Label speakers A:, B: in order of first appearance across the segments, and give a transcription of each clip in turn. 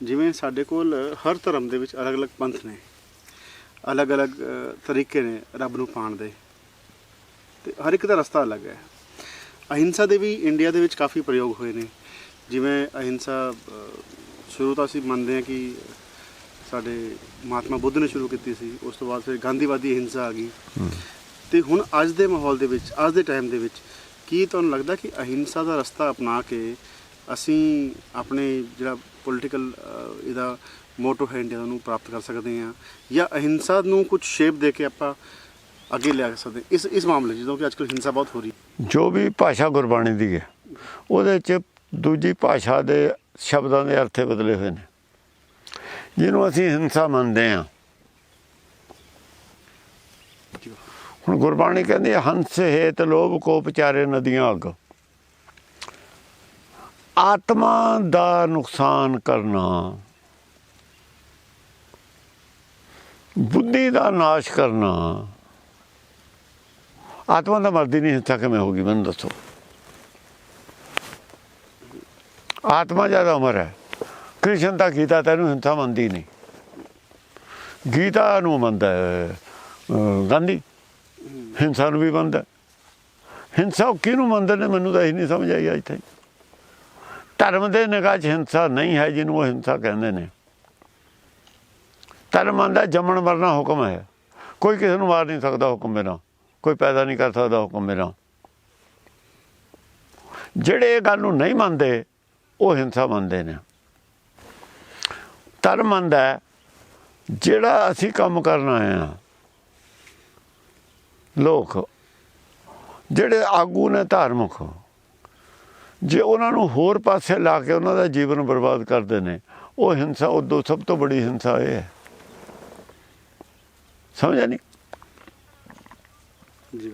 A: ਜਿਵੇਂ ਸਾਡੇ ਕੋਲ ਹਰ ਧਰਮ ਦੇ ਵਿੱਚ ਅਲੱਗ-ਅਲੱਗ ਪੰਥ ਨੇ ਅਲੱਗ-ਅਲੱਗ ਤਰੀਕੇ ਨੇ ਰੱਬ ਨੂੰ ਪਾਣ ਦੇ। ਤੇ ਹਰ ਇੱਕ ਦਾ ਰਸਤਾ ਅਲੱਗ ਹੈ। ਅਹਿੰਸਾ ਦੇ ਵੀ ਇੰਡੀਆ ਦੇ ਵਿੱਚ ਕਾਫੀ ਪ੍ਰਯੋਗ ਹੋਏ ਨੇ। ਜਿਵੇਂ ਅਹਿੰਸਾ ਸ਼ੁਰੂ ਤੋਂ ਅਸੀਂ ਮੰਨਦੇ ਹਾਂ ਕਿ ਸਾਡੇ ਮਹਾਤਮਾ ਬੁੱਧ ਨੇ ਸ਼ੁਰੂ ਕੀਤੀ ਸੀ ਉਸ ਤੋਂ ਬਾਅਦ ਫਿਰ ਗਾਂਧੀਵਾਦੀ ਅਹਿੰਸਾ ਆ ਗਈ। ਤੇ ਹੁਣ ਅੱਜ ਦੇ ਮਾਹੌਲ ਦੇ ਵਿੱਚ ਅੱਜ ਦੇ ਟਾਈਮ ਦੇ ਵਿੱਚ ਕੀ ਤੁਹਾਨੂੰ ਲੱਗਦਾ ਕਿ ਅਹਿੰਸਾ ਦਾ ਰਸਤਾ ਅਪਣਾ ਕੇ ਅਸੀਂ ਆਪਣੇ ਜਿਹੜਾ ਪੋਲੀਟੀਕਲ ਇਹਦਾ ਮੋਟੋ ਹੈ ਇੰਡੀਆ ਨੂੰ ਪ੍ਰਾਪਤ ਕਰ ਸਕਦੇ ਹਾਂ ਜਾਂ ਅਹਿੰਸਾ ਨੂੰ ਕੁਝ ਸ਼ੇਪ ਦੇ ਕੇ ਆਪਾਂ ਅੱਗੇ ਲਿਆ ਸਕਦੇ ਇਸ ਇਸ ਮਾਮਲੇ 'ਚ ਜਦੋਂ ਕਿ ਅੱਜਕੱਲ ਹਿੰਸਾ ਬਹੁਤ ਹੋ ਰਹੀ
B: ਜੋ ਵੀ ਭਾਸ਼ਾ ਗੁਰਬਾਣੀ ਦੀ ਹੈ, ਉਹਦੇ ਚ ਦੂਜੀ ਭਾਸ਼ਾ ਦੇ ਸ਼ਬਦਾਂ ਦੇ ਅਰਥੇ ਬਦਲੇ ਹੋਏ ਨੇ। ਜਿਹਨੂੰ ਅਸੀਂ ਹਿੰਸਾ ਮੰਨਦੇ ਹਾਂ। ਹੁਣ ਗੁਰਬਾਣੀ ਕਹਿੰਦੀ ਹੰਸ ਹੇਤ ਲੋਭ ਕੋ ਵਿਚਾਰੇ ਨਦੀਆਂ ਅੱਗ। ਆਤਮਾ ਦਾ ਨੁਕਸਾਨ ਕਰਨਾ, ਬੁੱਧੀ ਦਾ ਨਾਸ਼ ਕਰਨਾ, ਆਤਮਾ ਦਾ ਮਰਦੀ ਨਹੀਂ ਹਿੰਸਾ ਕਿਵੇਂ ਹੋਗੀ ਮੈਨੂੰ ਦੱਸੋ। ਆਤਮਾ ਜ਼ਿਆਦਾ ਉਮਰ ਹੈ। ਕ੍ਰਿਸ਼ਨ ਤਾਂ ਗੀਤਾ ਤੈਨੂੰ ਹਿੰਸਾ ਮੰਨਦੀ ਨਹੀਂ। ਗੀਤਾ ਨੂੰ ਮੰਨਦਾ ਗਾਂਧੀ। ਹਿੰਸਾ ਨੂੰ ਵੀ ਮੰਨਦਾ ਹਿੰਸਾ ਉਹ ਕਿਹਨੂੰ ਮੰਨਦੇ ਨੇ, ਮੈਨੂੰ ਤਾਂ ਇਹ ਨਹੀਂ ਸਮਝ ਆਈ ਅੱਜ ਤੱਕ। ਧਰਮ ਦੇ ਨਿਗਾਹ 'ਚ ਹਿੰਸਾ ਨਹੀਂ ਹੈ ਜਿਹਨੂੰ ਉਹ ਹਿੰਸਾ ਕਹਿੰਦੇ ਨੇ। ਧਰਮ ਮੰਨਦਾ ਜੰਮਣ ਮਰਨਾ ਹੁਕਮ ਹੈ। ਕੋਈ ਕਿਸੇ ਨੂੰ ਮਾਰ ਨਹੀਂ ਸਕਦਾ ਹੁਕਮ ਮੇਰਾ ਕੋਈ ਪੈਦਾ ਨਹੀਂ ਕਰ ਸਕਦਾ ਹੁਕਮ ਮੇਰਾ ਜਿਹੜੇ ਇਹ ਗੱਲ ਨੂੰ ਨਹੀਂ ਮੰਨਦੇ, ਉਹ ਹਿੰਸਾ ਮੰਨਦੇ ਨੇ। ਧਰਮ ਮੰਨਦਾ ਜਿਹੜਾ ਅਸੀਂ ਕੰਮ ਕਰਨ ਆਏ ਆ ਲੋਕ, ਜਿਹੜੇ ਆਗੂ ਨੇ ਧਾਰਮਿਕ ਜੇ ਉਹਨਾਂ ਨੂੰ ਹੋਰ ਪਾਸੇ ਲਾ ਕੇ ਉਹਨਾਂ ਦਾ ਜੀਵਨ ਬਰਬਾਦ ਕਰਦੇ ਨੇ ਉਹ ਹਿੰਸਾ ਉਦੋਂ ਸਭ ਤੋਂ ਬੜੀ ਹਿੰਸਾ ਇਹ ਹੈ। ਸਮਝਿਆ ਨਹੀਂ?
A: ਜੀ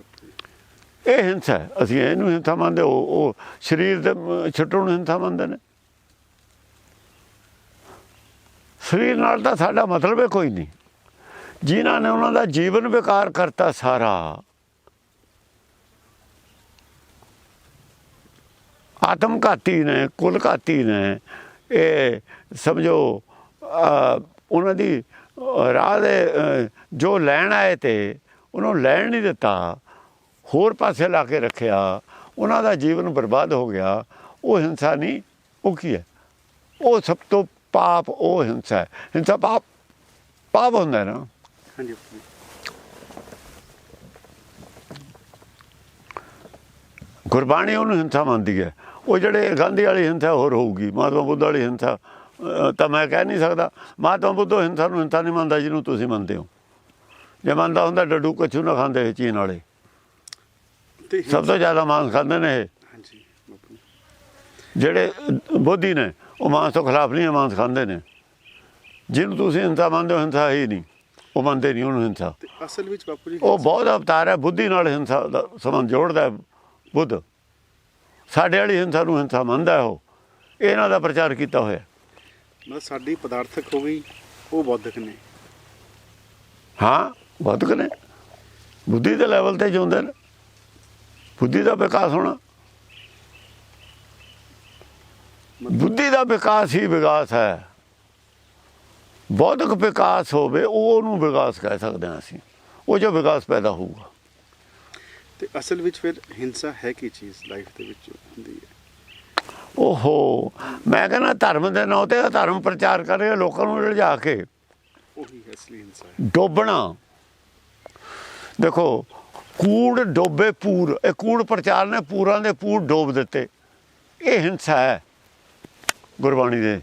B: ਇਹ ਹਿੰਸਾ। ਅਸੀਂ ਇਹਨੂੰ ਹਿੰਸਾ ਮੰਨਦੇ ਉਹ ਉਹ ਸਰੀਰ ਦੇ ਛੱਟਣ ਹਿੰਸਾ ਮੰਨਦੇ ਨੇ। ਸਰੀਰ ਨਾਲ ਤਾਂ ਸਾਡਾ ਮਤਲਬ ਹੈ ਕੋਈ ਨਹੀਂ। ਜਿਨ੍ਹਾਂ ਨੇ ਉਹਨਾਂ ਦਾ ਜੀਵਨ ਵਿਕਾਰ ਕਰਤਾ ਸਾਰਾ ਆਤਮ ਘਾਤੀ ਨੇ ਕੁਲ ਘਾਤੀ ਨੇ ਇਹ ਸਮਝੋ ਉਹਨਾਂ ਦੀ ਰਾਹ ਦੇ ਜੋ ਲੈਣ ਆਏ ਤੇ ਉਹਨੂੰ ਲੈਣ ਨਹੀਂ ਦਿੱਤਾ ਹੋਰ ਪਾਸੇ ਲਾ ਕੇ ਰੱਖਿਆ ਉਹਨਾਂ ਦਾ ਜੀਵਨ ਬਰਬਾਦ ਹੋ ਗਿਆ ਉਹ ਹਿੰਸਾ ਨਹੀਂ ਉਹ ਕੀ ਹੈ? ਉਹ ਸਭ ਤੋਂ ਪਾਪ ਉਹ ਹਿੰਸਾ ਹੈ। ਹਿੰਸਾ ਪਾਪ ਪਾਪ ਹੁੰਦਾ ਹੈ ਨਾ।
A: ਹਾਂਜੀ।
B: ਗੁਰਬਾਣੀ ਉਹਨੂੰ ਹਿੰਸਾ ਮੰਨਦੀ ਹੈ। ਉਹ ਜਿਹੜੇ ਗਾਂਧੀ ਵਾਲੀ ਹਿੰਸਾ ਹੋਰ ਹੋਊਗੀ ਮਹਾਤਮਾ ਬੁੱਧ ਵਾਲੀ ਹਿੰਸਾ ਤਾਂ ਮੈਂ ਕਹਿ ਨਹੀਂ ਸਕਦਾ। ਮਹਾਤਮਾ ਬੁੱਧ ਹਿੰਸਾ ਨੂੰ ਹਿੰਸਾ ਨਹੀਂ ਮੰਨਦਾ ਜਿਹਨੂੰ ਤੁਸੀਂ ਮੰਨਦੇ ਹੋ। ਜੇ ਮੰਨਦਾ ਹੁੰਦਾ ਡੱਡੂ ਕਛੂ ਨਾ ਖਾਂਦੇ ਚੀਨ ਵਾਲੇ। ਸਭ ਤੋਂ ਜ਼ਿਆਦਾ ਮਾਂਸ ਖਾਂਦੇ ਨੇ ਇਹ। ਜਿਹੜੇ ਬੋਧੀ ਨੇ ਉਹ ਮਾਂਸ ਤੋਂ ਖਿਲਾਫ ਨਹੀਂ ਮਾਂਸ ਖਾਂਦੇ ਨੇ। ਜਿਹਨੂੰ ਤੁਸੀਂ ਹਿੰਸਾ ਮੰਨਦੇ ਹੋ ਹਿੰਸਾ ਹੀ ਨਹੀਂ। ਉਹ ਮੰਨਦੇ ਨਹੀਂ ਉਹਨੂੰ ਹਿੰਸਾ।
A: ਅਸਲ ਵਿੱਚ ਬਾਪੂ ਜੀ
B: ਉਹ ਬਹੁਤ ਅਵਤਾਰ ਹੈ ਬੁੱਧੀ ਨਾਲ ਹਿੰਸਾ ਦਾ ਸੰਬੰਧ ਜੋੜਦਾ ਬੁੱਧ। ਸਾਡੇ ਵਾਲੀ ਹਿੰਸਾ ਨੂੰ ਹਿੰਸਾ ਮੰਨਦਾ ਹੈ ਉਹ। ਇਹਨਾਂ ਦਾ ਪ੍ਰਚਾਰ ਕੀਤਾ ਹੋਇਆ।
A: ਮਤਲਬ ਸਾਡੀ ਪਦਾਰਥਕ ਹੋ ਗਈ ਉਹ ਬੌਧਿਕ ਨੇ।
B: ਹਾਂ ਬਹੁਤ ਕਨੇ ਬੁੱਧੀ ਦੇ ਲੈਵਲ ਤੇ ਜਿਉਂਦੇ ਨੇ। ਬੁੱਧੀ ਦਾ ਵਿਕਾਸ ਹੋਣਾ। ਬੁੱਧੀ ਦਾ ਵਿਕਾਸ ਹੀ ਵਿਕਾਸ ਹੈ। ਬੌਧਿਕ ਵਿਕਾਸ ਹੋਵੇ ਉਹ ਉਹਨੂੰ ਵਿਕਾਸ ਕਹਿ ਸਕਦੇ ਹਾਂ ਅਸੀਂ। ਉਹ ਜੋ ਵਿਕਾਸ ਪੈਦਾ ਹੋਊਗਾ।
A: ਤੇ ਅਸਲ ਵਿੱਚ ਫਿਰ ਹਿੰਸਾ ਹੈ ਕੀ ਚੀਜ਼ ਲਾਈਫ ਦੇ ਵਿੱਚ ਹੁੰਦੀ ਹੈ?
B: ਓਹੋ ਮੈਂ ਕਹਿੰਦਾ ਧਰਮ ਦੇ ਨਾਂ ਤੇ ਧਰਮ ਪ੍ਰਚਾਰ ਕਰ ਰਹੇ ਲੋਕਾਂ ਨੂੰ ਲਿਜਾ ਕੇ।
A: ਉਹੀ ਹੈ ਅਸਲੀ ਹਿੰਸਾ। ਹੈ
B: ਡੋਬਣਾ। ਦੇਖੋ ਕੂੜ ਡੋਬੇ ਪੂਰ ਇਹ ਕੂੜ ਪ੍ਰਚਾਰ ਨੇ ਪੂਰਾਂ ਦੇ ਪੂਰ ਡੋਬ ਦਿੱਤੇ। ਇਹ ਹਿੰਸਾ ਹੈ ਗੁਰਬਾਣੀ ਦੇ।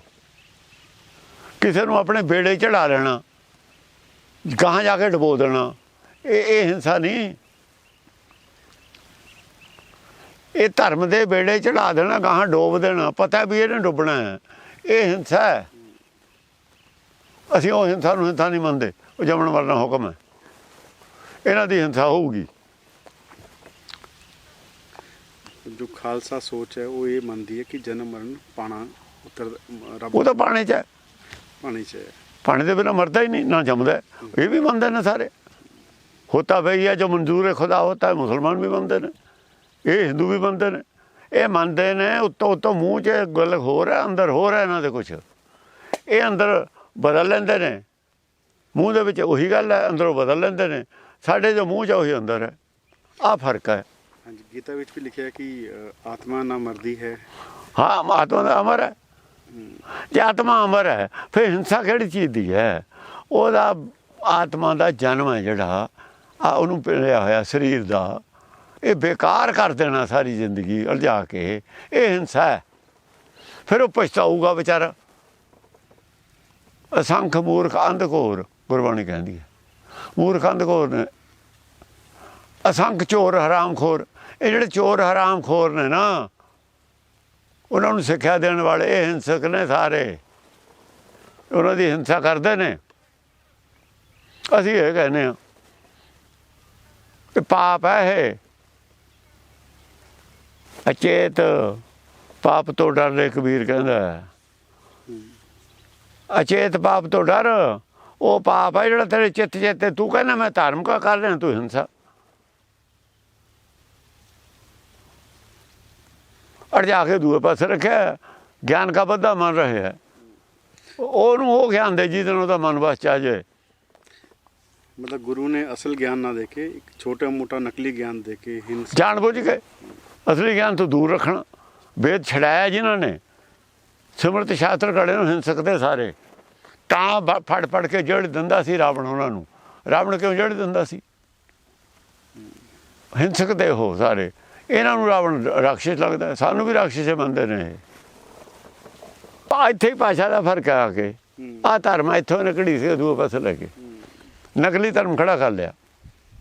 B: ਕਿਸੇ ਨੂੰ ਆਪਣੇ ਬੇੜੇ ਚੜਾ ਲੈਣਾ ਗਾਹਾਂ ਜਾ ਕੇ ਡਬੋ ਦੇਣਾ ਇਹ ਇਹ ਹਿੰਸਾ ਨਹੀਂ। ਇਹ ਧਰਮ ਦੇ ਬੇੜੇ ਚੜਾ ਦੇਣਾ ਗਾਹਾਂ ਡੋਬ ਦੇਣਾ। ਪਤਾ ਵੀ ਇਹਨੇ ਡੁੱਬਣਾ ਹੈ। ਇਹ ਹਿੰਸਾ ਹੈ। ਅਸੀਂ ਉਹ ਹਿੰਸਾ ਨੂੰ ਹਿੰਸਾ ਨਹੀਂ ਮੰਨਦੇ। ਉਹ ਜਮਣ ਮਰਨਾ ਹੁਕਮ ਹੈ। ਇਹਨਾਂ ਦੀ ਹਿੰਸਾ ਹੋਊਗੀ।
A: ਜੋ ਖਾਲਸਾ ਸੋਚ ਹੈ ਉਹ ਇਹ ਮੰਨਦੀ ਹੈ ਕਿ ਜਨਮ ਮਰਨ ਪਾਣਾ ਉੱਤਰ ਰੱਬ
B: ਉਹ ਤਾਂ ਪਾਣੀ 'ਚ ਹੈ।
A: ਪਾਣੀ ਚ ਹੈ।
B: ਪਾਣੀ ਦੇ ਬਿਨਾ ਮਰਦਾ ਹੀ ਨਹੀਂ ਨਾ ਜੰਮਦਾ। ਇਹ ਵੀ ਮੰਨਦੇ ਨੇ ਸਾਰੇ। ਹੋਤਾ ਭਈ ਹੈ ਜੋ ਮਨਜ਼ੂਰ ਹੈ ਖੁਦਾ ਹੋਤਾ ਹੈ ਮੁਸਲਮਾਨ ਵੀ ਮੰਨਦੇ ਨੇ। ਇਹ ਹਿੰਦੂ ਵੀ ਮੰਨਦੇ ਨੇ। ਇਹ ਮੰਨਦੇ ਨੇ ਉੱਤੋਂ ਉੱਤੋਂ ਮੂੰਹ 'ਚ ਗੱਲ ਹੈ ਅੰਦਰ ਹੋਰ ਹੈ ਇਹਨਾਂ ਦੇ ਕੁਝ ਇਹ ਅੰਦਰ ਬਦਲ ਲੈਂਦੇ ਨੇ। ਮੂੰਹ ਦੇ ਵਿੱਚ ਉਹੀ ਗੱਲ ਹੈ ਅੰਦਰੋਂ ਬਦਲ ਲੈਂਦੇ ਨੇ। ਸਾਡੇ ਜੋ ਮੂੰਹ 'ਚ ਉਹੀ ਅੰਦਰ ਹੈ। ਆ ਫ਼ਰਕ ਹੈ।
A: ਹਾਂਜੀ ਗੀਤਾ ਵਿੱਚ ਵੀ ਲਿਖਿਆ ਕਿ ਆਤਮਾ ਨਾ ਮਰਦੀ ਹੈ।
B: ਹਾਂ ਆਤਮਾ ਦਾ ਅਮਰ ਹੈ। ਜੇ ਆਤਮਾ ਅਮਰ ਹੈ ਫਿਰ ਹਿੰਸਾ ਕਿਹੜੀ ਚੀਜ਼ ਦੀ ਹੈ? ਉਹਦਾ ਆਤਮਾ ਦਾ ਜਨਮ ਹੈ ਜਿਹੜਾ। ਆ ਉਹਨੂੰ ਪਿਲਿਆ ਹੋਇਆ ਸਰੀਰ ਦਾ। ਇਹ ਬੇਕਾਰ ਕਰ ਦੇਣਾ ਸਾਰੀ ਜ਼ਿੰਦਗੀ ਉਲਝਾ ਕੇ ਇਹ। ਹਿੰਸਾ ਹੈ। ਫਿਰ ਉਹ ਪਛਤਾਊਗਾ ਵਿਚਾਰਾ। ਅਸੰਖ ਮੂਰਖ ਅੰਧਕੋਰ ਗੁਰਬਾਣੀ ਕਹਿੰਦੀ ਹੈ। ਮੂਰਖ ਅੰਧਕੋਰ ਨੇ। ਅਸੰਖ ਚੋਰ ਹਰਾਮਖੋਰ ਇਹ ਜਿਹੜੇ ਚੋਰ ਹਰਾਮਖੋਰ ਨੇ ਨਾ, ਉਹਨਾਂ ਨੂੰ ਸਿੱਖਿਆ ਦੇਣ ਵਾਲੇ ਇਹ ਹਿੰਸਕ ਨੇ ਸਾਰੇ। ਉਹਨਾਂ ਦੀ ਹਿੰਸਾ ਕਰਦੇ ਨੇ। ਅਸੀਂ ਇਹ ਕਹਿੰਦੇ ਆ ਕਿ ਪਾਪ ਹੈ ਇਹ। ਅਚੇਤ ਪਾਪ ਤੋਂ ਡਰਦੇ ਕਬੀਰ ਕਹਿੰਦਾ। ਅਚੇਤ ਪਾਪ ਤੋਂ ਡਰ ਉਹ ਪਾਪ ਹੈ ਜਿਹੜਾ ਤੇਰੇ ਚਿੱਤ ਚੇਤੇ ਤੂੰ ਕਹਿੰਦਾ ਮੈਂ ਧਾਰਮਿਕ ਕਰ ਰਿਹਾ ਤੂੰ ਹਿੰਸਾ। ਅੜ ਜਾ ਕੇ ਦੂਏ ਪਾਸੇ ਰੱਖਿਆ ਗਿਆਨ ਕਾ ਬੱਧਾ ਮੰਨ ਰਹੇ ਹੈ। ਉਹਨੂੰ ਉਹ ਗਿਆਨ ਦੇ ਜਿਹਦੇ ਨਾਲ ਉਹਦਾ ਮਨ ਬਸ ਚਾ ਜਾਏ।
A: ਮਤਲਬ ਗੁਰੂ ਨੇ ਅਸਲ ਗਿਆਨ ਨਾ ਦੇ ਕੇ ਇੱਕ ਛੋਟਾ ਮੋਟਾ ਨਕਲੀ ਗਿਆਨ ਦੇ ਕੇ ਹਿੰਸਾ
B: ਜਾਣ ਬੁੱਝ ਕੇ ਅਸਲੀ ਗਿਆਨ ਤੋਂ ਦੂਰ ਰੱਖਣਾ। ਵੇਦ ਛਡਾਇਆ ਜਿਨ੍ਹਾਂ ਨੇ। ਸਿਮਰਤ ਸ਼ਾਸਤਰ ਕੜੇ ਨੂੰ ਹਿੰਸਕ ਦੇ ਸਾਰੇ। ਤਾਂ ਫੜ ਫੜ ਕੇ ਜੜ ਦਿੰਦਾ ਸੀ ਰਾਵਣ ਉਹਨਾਂ ਨੂੰ। ਰਾਵਣ ਕਿਉਂ ਜੜ ਦਿੰਦਾ ਸੀ? ਹਿੰਸਕ ਦੇ ਹੋ ਸਾਰੇ। ਇਹਨਾਂ ਨੂੰ ਰਾਵਣ ਰਾਖਸ਼ ਲੱਗਦਾ ਸਾਨੂੰ ਵੀ ਰਾਖਸ਼ ਮੰਨਦੇ ਨੇ ਇਹ। ਆ ਇੱਥੇ ਹੀ ਭਾਸ਼ਾ ਦਾ ਫ਼ਰਕ ਆ ਕੇ। ਆ ਧਰਮ ਇੱਥੋਂ ਨਿਕੜੀ ਸੀ ਦੂਏ ਪਾਸੇ ਲੈ ਕੇ। ਨਕਲੀ ਧਰਮ ਖੜਾ ਕਰ ਲਿਆ।